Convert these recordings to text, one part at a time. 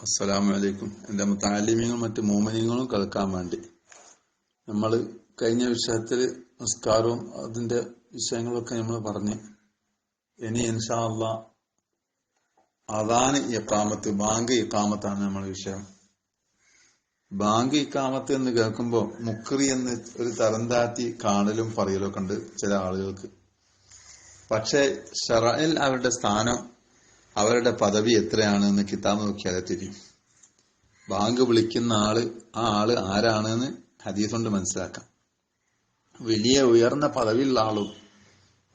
അസ്സലാമു അലൈക്കും എന്റെ താലിമ്യങ്ങളും മറ്റ് മോമനിയങ്ങളും കേൾക്കാൻ വേണ്ടി. നമ്മൾ കഴിഞ്ഞ വിഷയത്തിൽ നിസ്കാരവും അതിന്റെ വിഷയങ്ങളൊക്കെ നമ്മൾ പറഞ്ഞ്. ഇനി ഇൻഷാ അള്ളാ അതാണ് ഇക്കാമത്ത് ബാങ്ക് ഇക്കാമത്താണ് നമ്മൾ വിഷയം. ബാങ്ക് ഇക്കാമത്ത് എന്ന് കേൾക്കുമ്പോൾ മുക്രി എന്ന് ഒരു തരം താറ്റി കാണലും പറയലും ഒക്കെ ഉണ്ട് ചില ആളുകൾക്ക്. പക്ഷേ ഷറയിൽ അവരുടെ സ്ഥാനം അവരുടെ പദവി എത്രയാണെന്ന് കിതാബ് നോക്കിയാലേ തിരിയും. ബാങ്ക് വിളിക്കുന്ന ആൾ ആ ആൾ ആരാണെന്ന് ഹദീസ് കൊണ്ട് മനസ്സിലാക്കാം. വലിയ ഉയർന്ന പദവിയുള്ള ആളും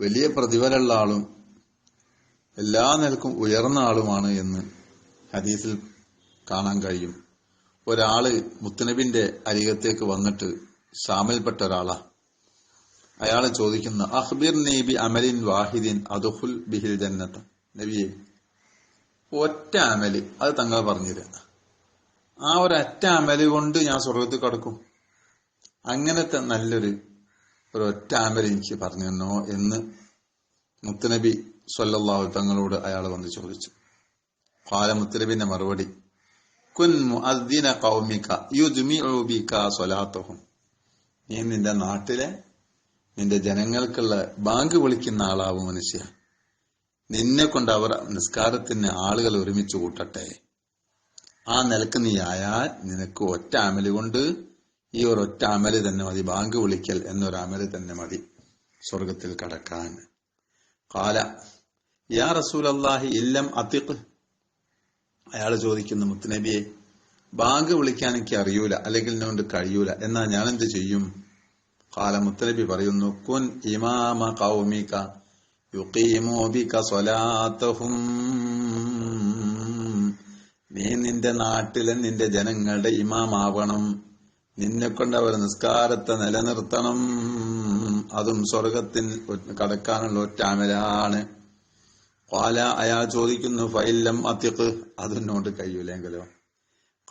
വലിയ പ്രതിഫലമുള്ള ആളും എല്ലാ നിലക്കും ഉയർന്ന ആളുമാണ് എന്ന് ഹദീസിൽ കാണാൻ കഴിയും. ഒരാൾ മുത്തനബിന്റെ അരികത്തേക്ക് വന്നിട്ട് ഷാമിൽപ്പെട്ട ഒരാളാ. അയാളെ ചോദിക്കുന്ന അഹ്ബിർ നബി അമലിൻ വാഹിദിൻ അദുഹുൽ ബിഹിൽ ജന്നത്ത് നബിയെ ഒറ്റ അമൽ. അത് തങ്ങൾ പറഞ്ഞുതരാം. ആ ഒരു ഒറ്റ അമൽ കൊണ്ട് ഞാൻ സ്വർഗത്തിൽ കടക്കും. അങ്ങനത്തെ നല്ലൊരു ഒരു ഒറ്റ അമൽ എനിക്ക് പറഞ്ഞു തന്നോ എന്ന് മുത്തനബി സ്വല്ലാഹു തങ്ങളോട് അയാൾ വന്ന് ചോദിച്ചു. പാല മുത്തനബിന്റെ മറുപടി കുൻ മുഅദ്ദിന ബിക സ്വലാത്തഹും. നീ നിന്റെ നാട്ടിലെ നിന്റെ ജനങ്ങൾക്കുള്ള ബാങ്ക് വിളിക്കുന്ന ആളാവും മനുഷ്യ. നിന്നെ കൊണ്ട് അവർ നിസ്കാരത്തിന് ആളുകൾ ഒരുമിച്ച് കൂട്ടട്ടെ. ആ നിലയ്ക്ക് നീ ആയാൽ നിനക്ക് ഒറ്റ അമൽ കൊണ്ട് ഈ ഒരു ഒറ്റ അമൽ തന്നെ മതി. ബാങ്ക് വിളിക്കൽ എന്നൊരു അമൽ തന്നെ മതി സ്വർഗത്തിൽ കടക്കാൻ. കാല യാ റസൂലല്ലാഹി ഇല്ലം അതിഖ് അയാൾ ചോദിക്കുന്നു മുത്തനബിയെ ബാങ്ക് വിളിക്കാൻ എനിക്ക് അറിയൂല അല്ലെങ്കിൽ എന്നോണ്ട് കഴിയൂല. എന്നാ ഞാൻ എന്ത് ചെയ്യും? കാല മുത്തനബി പറയുന്നു കുൻ ഇമാമ കൗമിക യുഖീമു ബിക നീ നിന്റെ നാട്ടിലെ നിന്റെ ജനങ്ങളുടെ ഇമാമാവണം. നിന്നെ കൊണ്ട് അവർ നിസ്കാരത്തെ നിലനിർത്തണം. അതും സ്വർഗത്തിൽ കടക്കാനുള്ള ഒറ്റാമലാണ്. കാല അയാൾ ചോദിക്കുന്നു ഫൈലം അത്തിക്ക് അതിനോട് കഴിയൂലെങ്കിലോ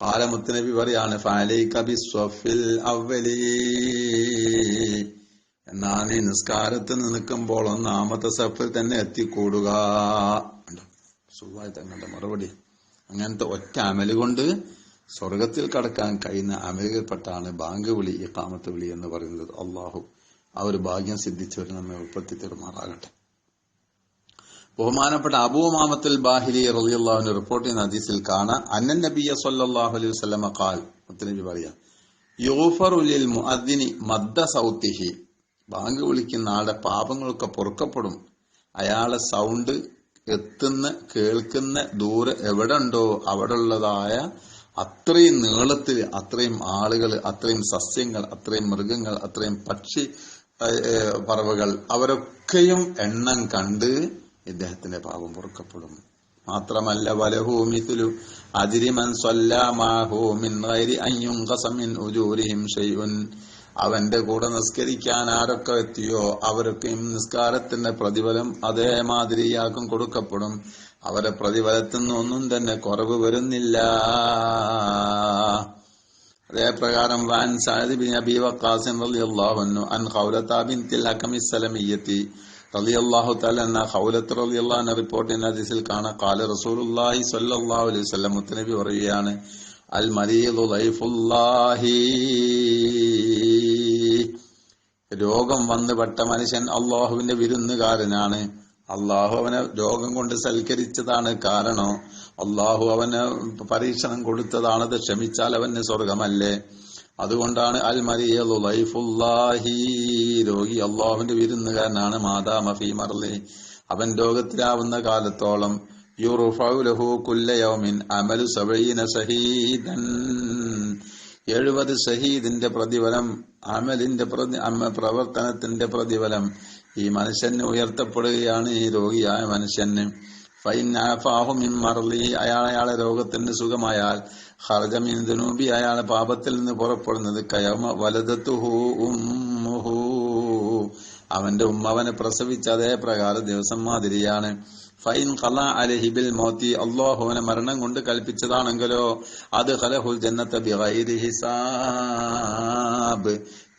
കാല മുത്തനബി പറയാണ് കബി സ്വഫിൽ അവലീ എന്നാ ഈ നിസ്കാരത്തിൽ നിൽക്കുമ്പോൾ ഒന്നാമത്തെ സഫിൽ തന്നെ എത്തിക്കൂടുക. സുഖമായി തങ്ങളുടെ മറുപടി. അങ്ങനത്തെ ഒറ്റ അമൽ കൊണ്ട് സ്വർഗത്തിൽ കടക്കാൻ കഴിയുന്ന അമലുകൾപ്പെട്ടാണ് ബാങ്ക് വിളി ഈ കാമത്ത് വിളി എന്ന് പറയുന്നത്. അള്ളാഹു ആ ഒരു ഭാഗ്യം സിദ്ധിച്ചവർ നമ്മെ ഉൾപ്പെടുത്തി തരുമാറാകട്ടെ. ബഹുമാനപ്പെട്ട അബൂമാമത്തുൽ ബാഹിലി റളിയല്ലാഹുവിന്റെ റിപ്പോർട്ട് ചെയ്യുന്ന ഹദീസിൽ കാണാം. അന്നൻ നബിയ സല്ലല്ലാഹു അലൈഹി വസല്ലമ ഖാൽ മുത്തനബി പറയാ യൂഫറു ലിൽ മുഅദ്ദിനി മദ്ദ സൗത്തിഹി. ബാങ്ക് വിളിക്കുന്ന ആളുടെ പാപങ്ങളൊക്കെ പൊറുക്കപ്പെടും. അയാളെ സൗണ്ട് എത്തുന്ന കേൾക്കുന്ന ദൂരെ എവിടെ ഉണ്ടോ അവിടെ ഉള്ളതായ അത്രയും നീളത്തിൽ അത്രയും ആളുകൾ അത്രയും സസ്യങ്ങൾ അത്രയും മൃഗങ്ങൾ അത്രയും പക്ഷി പറവകൾ അവരൊക്കെയും എണ്ണം കണ്ട് ഇദ്ദേഹത്തിന്റെ പാപം പൊറുക്കപ്പെടും. മാത്രമല്ല വലഹൂമിത്തിലു അതിരിമൻ ഉജൂരിഹിം ഷെയ്യുൻ അവന്റെ കൂടെ നിസ്കരിക്കാൻ ആരൊക്കെ എത്തിയോ അവർക്കും നിസ്കാരത്തിന്റെ പ്രതിഫലം അതേമാതിരിയാക്കും കൊടുക്കപ്പെടും. അവരെ പ്രതിഫലത്തിൽ നിന്നൊന്നും തന്നെ കുറവ് വരുന്നില്ല. അതേ പ്രകാരം വാൻ സാദി ബിൻ അബി വഖാസിൻ റളിയല്ലാഹു അൻഹു അൻ ഖൗലത ബിൻതിൽ ഹകമി സലമിയ്യത്തി റളിയല്ലാഹു തആല എന്ന ഖൗലത്ത് റളിയല്ലാഹു റിപ്പോർട്ട് ചെയ്യുന്ന ഹദീസിൽ കാണാം. ഖാല റസൂലുള്ളാഹി സ്വല്ലല്ലാഹു അലൈഹി വസല്ലം മുത്തനബി പറയുകയാണ് അൽ മരീദു ദൈഫുല്ലാഹി. രോഗം വന്നുപെട്ട മനുഷ്യൻ അള്ളാഹുവിന്റെ വിരുന്നുകാരനാണ്. അള്ളാഹു അവനെ രോഗം കൊണ്ട് സൽക്കരിച്ചതാണ് കാരണം. അള്ളാഹു അവന് പരീക്ഷണം കൊടുത്തതാണത് ക്ഷമിച്ചാൽ അവന് സ്വർഗമല്ലേ അതുകൊണ്ടാണ് അൽ മരിയലുലൈഫുല്ലാഹി രോഗി അള്ളാഹുവിന്റെ വിരുന്നുകാരനാണ്. മാതാ മഫി മർലി. അവൻ രോഗത്തിലാവുന്ന കാലത്തോളം യുറുഫൗലഹു കുല്ലയൗമിൻ അമലു സബീന സഹീദൻ. എഴുപത് സഹീദിന്റെ പ്രതിഫലം അമലിന്റെ പ്രവർത്തനത്തിന്റെ പ്രതിഫലം. ഈ മനുഷ്യന് ഉയർത്തപ്പെടുകയാണ് ഈ രോഗിയായ മനുഷ്യന്. മറലി അയാൾ അയാളെ രോഗത്തിന് സുഖമായാൽ ഹർജമിൻ ദുനൂബി. അയാളെ പാപത്തിൽ നിന്ന് പുറപ്പെടുന്നത് കയമ വലതത്തുഹൂ ഉമ്മുഹു. അവന്റെ ഉമ്മ അവനെ പ്രസവിച്ച അതേ പ്രകാരം ദിവസം മാതിരിയാണ്. ഫൈൻ ഖല അലഹിബിൽ മോത്തി. അള്ളാഹുവിനെ മരണം കൊണ്ട് കൽപ്പിച്ചതാണെങ്കിലോ? അത് ഹലഹുൽ ജന്നത്തെ ബിഗൈരി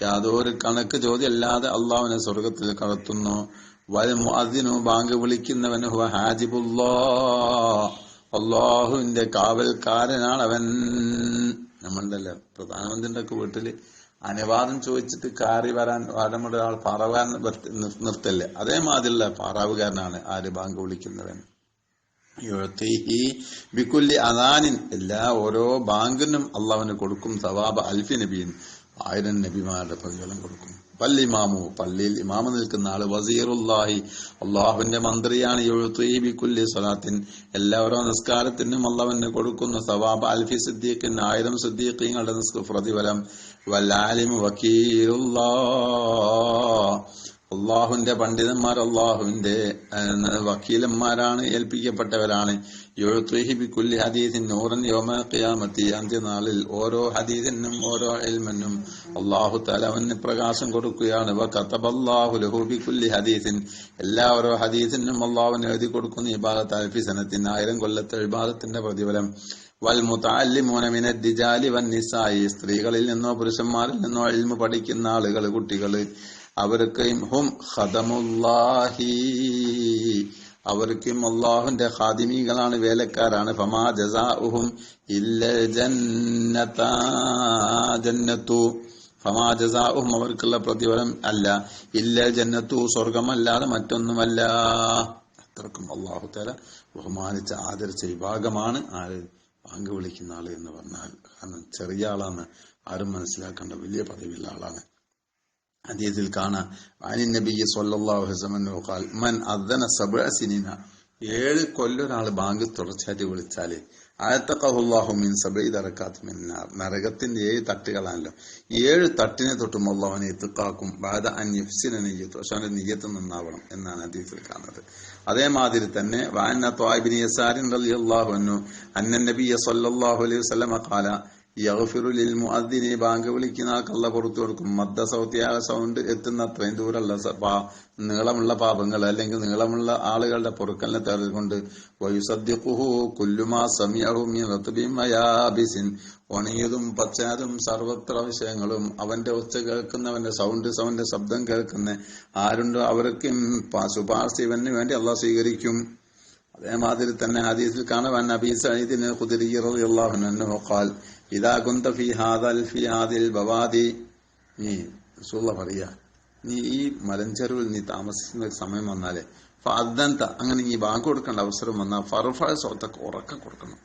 യാതൊരു കണക്ക് ചോദ്യമല്ലാതെ അള്ളാഹുവിനെ സ്വർഗത്തിൽ കടത്തുന്നു. വൽ മുഅദ്ദിനു ബാങ്ക് വിളിക്കുന്നവൻ ഹുവ ഹാജിബുല്ലാ. അള്ളാഹുവിന്റെ കാവൽക്കാരനാണ് അവൻ നമ്മളുടെ പ്രധാനമന്ത്രിന്റെ ഒക്കെ വീട്ടിൽ അനുവാദം ചോദിച്ചിട്ട് കാറി വരാൻ നമ്മുടെ ആൾ പറവാൻ നിർത്തല്ലേ. അതേമാതിരിയുള്ള പാറാവുകാരനാണ് ആര് ബാങ്ക് വിളിക്കുന്നവൻ. ബിക്കുല്ലി അദാനിൻ. എല്ലാ ഓരോ ബാങ്കിനും അള്ളാവിന് കൊടുക്കും സവാബ് അൽഫി നബീൻ ആയിരം നബിമാരുടെ പകലും കൊടുക്കും. പല്ലിമാമു പള്ളിയിൽ ഇമാമ നിൽക്കുന്ന ആൾ വസീറുല്ലാഹി. അള്ളാഹുവിന്റെ മന്ത്രിയാണ് യുഴത്തി ബിക്കുല്ലി സ്വലാത്തിൻ. എല്ലാവരോ നിസ്കാരത്തിനും അള്ളാഹുവിന് കൊടുക്കുന്ന സവാബ് അൽഫി സിദ്ദീഖിൻ ആയിരം സിദ്ദീഖിങ്ങളുടെ പ്രതിഫലം. വലാലിം വക്കീറുല്ലാ അള്ളാഹുവിന്റെ പണ്ഡിതന്മാർ അള്ളാഹുവിന്റെ വക്കീലന്മാരാണ് ഏൽപ്പിക്കപ്പെട്ടവരാണ്. യുഴത്തുഹിബിക്കുല്ലി ഹദീസിൻ നൂറൻ യോമ അന്ത്യനാളിൽ ഓരോ ഹദീസിനും ഓരോ എൽമനും അള്ളാഹു തലവന് പ്രകാശം കൊടുക്കുകയാണ്. കത്തബല്ലാഹു ലഹൂബിക്കുല്ലി ഹദീസിൻ. എല്ലാ ഓരോ ഹദീസിനും അള്ളാഹുവിന് എഴുതി കൊടുക്കുന്ന ഇബാദത്ത് അൽഫിസനത്തിന് ആയിരം കൊല്ലത്തെ ഇബാദത്തിന്റെ പ്രതിഫലം. സ്ത്രീകളിൽ നിന്നോ പുരുഷന്മാരിൽ നിന്നോ എൽമ പഠിക്കുന്ന ആളുകൾ കുട്ടികൾ അവർക്കും ഹും ഖദമുല്ലാഹി. അവർക്കും അള്ളാഹുന്റെ ഖാദിമികളാണ് വേലക്കാരാണ്. ഫമാ ജസാഉഹും ഇല്ല ജന്നത ജന്നത്തു. ഫമാ ജസാഉഹും അവർക്കുള്ള പ്രതിഫലം അല്ല. ഇല്ല ജന്നത്തു സ്വർഗമല്ലാതെ മറ്റൊന്നുമല്ല. അത്രക്കും അള്ളാഹു തല ബഹുമാനിച്ച ആദരിച്ച വിഭാഗമാണ് ആര് പങ്ക് വിളിക്കുന്ന ആൾ എന്ന് പറഞ്ഞാൽ. കാരണം ചെറിയ ആളാണ് ആരും മനസ്സിലാക്കേണ്ട വലിയ പദവിയുള്ള ആളാണ്. ഹദീസിൽ കാണാം. മൻ അദ്ദന ഏഴ് കൊല്ലൊരാൾ ബാങ്ക് തുടർച്ചയായിട്ട് വിളിച്ചാൽ ആയത്തഖഹുല്ലാഹു മിൻ സബൈ നരകത്തിന്റെ ഏഴ് തട്ടുകളാണല്ലോ. ഏഴ് തട്ടിനെ തൊട്ടും അള്ളാഹുനെ എത്തുക്കാക്കും ബാധ അൻ യുഫ്സിന നെയ്യത്ത്. പക്ഷെ അവന്റെ നെയ്യത്ത് നന്നാവണം എന്നാണ് ഹദീസിൽ കാണുന്നത്. അതേമാതിരി തന്നെ വാന ത്വാബിനി യസാരിൻ അന്ന നബിയ സല്ലല്ലാഹു അലൈഹി വസ്ലമ ഖാല യഗ്ഫിറു ലിൽ മുഅദ്ദിനി ബാങ്ക് വിളിക്കുന്ന ആൾക്കുള്ള പുറത്തു കൊടുക്കും. മദ്ദ സൗത്യാക സൗണ്ട് എത്തുന്ന അത്രയും ദൂരമല്ല നീളമുള്ള പാപങ്ങൾ അല്ലെങ്കിൽ നീളമുള്ള ആളുകളുടെ പൊറുക്കലിനെ മിൻ റത്ബിൻ വയാബിസിൻ. ഉണങ്ങിയതും പച്ചയാതും സർവത്ര വിഷയങ്ങളും അവന്റെ ഒച്ച കേൾക്കുന്നവന്റെ സൗണ്ട് സൗണ്ട് ശബ്ദം കേൾക്കുന്ന ആരുണ്ടോ അവർക്കും ശുപാർശ ഇവന് വേണ്ടി അള്ളാഹ് സ്വീകരിക്കും. അതേമാതിരി തന്നെ ഹദീസിൽ കാണാൻ നബി സഈദിന് ഖുദരി റളിയല്ലാഹു ഖാൽ ഇദാ ഫീ ഹാദൽ ബവാദി. നീ നീ ഈ മലഞ്ചെരുവിൽ നീ താമസിക്കുന്ന സമയം വന്നാലേ ഫഅദ്ദന്ത അങ്ങനെ നീ ബാങ്ക് കൊടുക്കേണ്ട അവസരം വന്നാൽ ഫർഫ സ്വത്തൊക്കെ ഉറക്കം കൊടുക്കണം.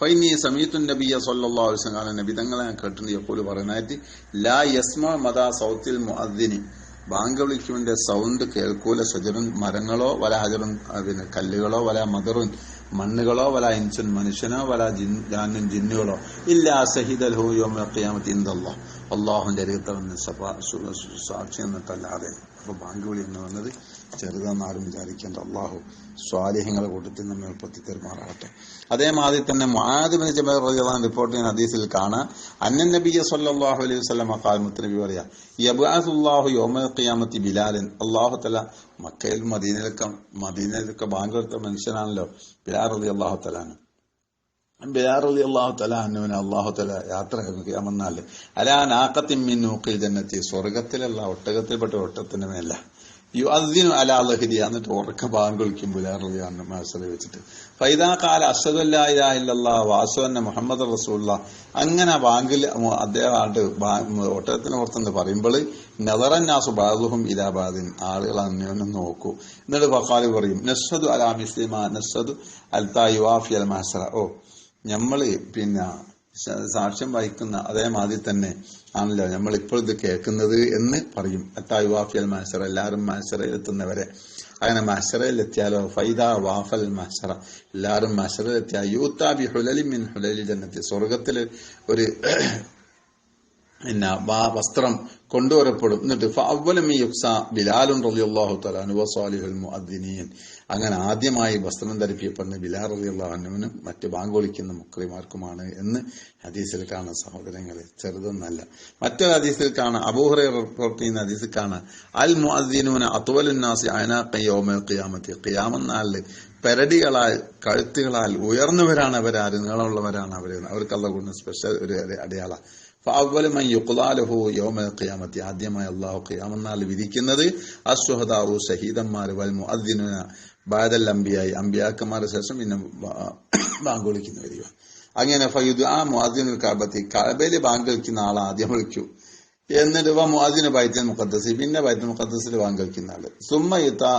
ഫൈനി സമീത്തുൻ നബിയ സല്ലല്ലാഹു അലൈഹി വസല്ലം നബി തങ്ങളെ ഞാൻ കേട്ടിട്ടുണ്ട് എപ്പോഴും പറയുന്നതായിട്ട് ലാ യസ്മ മദാ സൗത്തിൽ മുഅദ്ദിനി. ബാങ്ക് വിളിക്കുവിന്റെ സൗണ്ട് കേൾക്കൂല. സ്വജനൻ മരങ്ങളോ വല ഹജറുൻ പിന്നെ കല്ലുകളോ വല മദറുൻ മണ്ണുകളോ വല ഇൻസൻ മനുഷ്യനോ വല ജിൻ- ജാനും ജിന്നുകളോ ഇല്ല സഹിദൽ ഹു യോമ അള്ളാഹുന്റെ അരികത്തവന് സാക്ഷി എന്നിട്ടല്ലാതെ ബാങ്ക് വിളി എന്ന് പറഞ്ഞത് ചെറുതെന്നാരും വിചാരിക്കേണ്ട അള്ളാഹു സ്വാലിഹ്യങ്ങളെ കൂട്ടത്തിൽ നമ്മെ ഉൾപ്പെടുത്തി തെരുമാറാകട്ടെ. അതേമാതിരി തന്നെ മുആദിബിന് ജബൽ റിപ്പോർട്ട് ചെയ്യുന്ന ഹദീസിൽ കാണാം അന്നൻ നബിയ സല്ലല്ലാഹു അലൈഹി വസ്ലം ഖാൽ നബി പറയാ യബ്അസുല്ലാഹു യൗമൽ ഖിയാമത്തി ബിലാലൻ. അള്ളാഹു തല മക്കയിൽ മദീനയിലൊക്കെ മദീനയിലൊക്കെ ബാങ്ക് എടുത്ത മനുഷ്യനാണല്ലോ ബിലാൽ അള്ളാഹു തആല ബിലാൽ അള്ളാഹു തല അന്നുവിനെ അല്ലാഹു തല യാത്ര ചെയ്യാമെന്നാൽ അലാ നാഖത്തിൻ മിൻ നൂഖിൽ ജന്നത്തി സ്വർഗത്തിലുള്ള ഒട്ടകത്തിൽപ്പെട്ട ഒട്ടത്തിന് മേല. യുഅദ്ദിനു അലാ ലഹരി എന്നിട്ട് ഉറക്ക പാൻ കൊളിക്കും ബിലാൽ റളിയാണ് മാസറി വെച്ചിട്ട്. ഫൈദാ കാല അഷ്ഹദു വാസുവന്ന മുഹമ്മദ് റസൂലുള്ള അങ്ങനെ ബാങ്കിൽ അദ്ദേഹം ആണ്ട് ഒട്ടകത്തിന് പുറത്തുനിന്ന് പറയുമ്പോൾ നെതറന്നാസു ബാദുഹും ഇലാബാദിൻ ആളുകൾ അന്യോന്യം നോക്കൂ. എന്നിട്ട് ബഖാലി പറയും നസ്ഹദു അലാ മിസ്ലിമ നസ്ഹദു അൽത്താ യുവാഫി അൽ മഹസറ. ഓ നമ്മൾ പിന്നെ സാക്ഷ്യം വഹിക്കുന്ന അതേ അതേമാതിരി തന്നെ ആണല്ലോ നമ്മൾ ഇപ്പോൾ ഇത് കേൾക്കുന്നത് എന്ന് പറയും. അത്തായ് വാഫിയൽ മാഷറ എല്ലാവരും മാഷറയിൽ എത്തുന്നവരെ. അങ്ങനെ മാഷറയിൽ എത്തിയാലോ ഫൈദ വാഫൽ മാഷറ എല്ലാവരും മാഷറയിൽ എത്തിയാൽ യൂത്താബി ഹുലലി മിൻ ഹുലലി ജന്നത്തി. സ്വർഗത്തിൽ ഒരു പിന്നെ വാ- വസ്ത്രം കൊണ്ടുവരപ്പെടും. എന്നിട്ട് തആല അൻഹു വസാലിഹുൽ മുഅദ്ദിനീൻ. അങ്ങനെ ആദ്യമായി വസ്ത്രം ധരിപ്പിക്കപ്പെടുന്ന ബിലാൽ അൻഹുവിനും മറ്റ് ബാങ്ക് വിളിക്കുന്ന മുക്രിമാർക്കുമാണ് എന്ന് ഹദീസിൽ കാണാം. സഹോദരങ്ങളെ ചെറുതൊന്നല്ല. മറ്റൊരു ഹദീസിൽ കാണാം. അബൂഹറ ചെയ്യുന്ന ഹദീസിൽ കാണാം. അൽ മുഅദ്ദിനൂന അത്വലുൻ അയനാമത്തി ഖിയാമത്തി. പെരടികളാൽ കഴുത്തുകളാൽ ഉയർന്നവരാണ് അവരാര് നീളമുള്ളവരാണ് അവർ അവർക്ക് കൊണ്ട് സ്പെഷ്യൽ ഒരു അടയാള. ഫഅവ്വലു മൻ യുഖ്ലാലുഹു യൗമൽ ഖിയാമത്തി ആദ്യമായി അല്ലാഹു ഖിയാമെന്നാൽ വിധിക്കുന്നത് അസ്വഹദാവു ഷഹീദന്മാർ വൽ മുഅദ്ദിനുന ബാദൽ അംബിയായി. അമ്പിയാക്കന്മാരുടെ ശേഷം പിന്നെ ബാങ്ക് വരിക. അങ്ങനെ ഫയുദ് ആ മുഅദ്ദിനുൽ കഅബത്തി കഅബയിൽ ബാങ്ക് വിളിക്കുന്ന ആൾ ആദ്യം വിളിക്കൂ എന്നിട്ട് വ മുഅദ്ദിന് ബൈത്തുൽ മുഖദ്സി പിന്നെ ബൈത്തുൽ മുഖദ്സിൽ ബാങ്ക് വിളിക്കുന്ന ആൾ. സുമ്മ യത്താ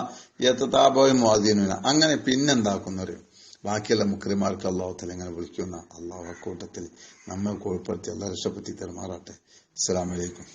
യത്താബോയ് മുഅദ്ദിനുന. അങ്ങനെ പിന്നെന്താക്കുന്നവര് ബാക്കിയുള്ള മുക്രിമാർക്ക് അള്ളാഹു തല ഇങ്ങനെ വിളിക്കുന്ന അള്ളാഹു അക്കൂട്ടത്തിൽ നമ്മെ ഉൾപ്പെടുത്തി അള്ളാഹ് രക്ഷപ്പെടുത്തി തെരുമാറാട്ടെ അസ്സലാമലൈക്കും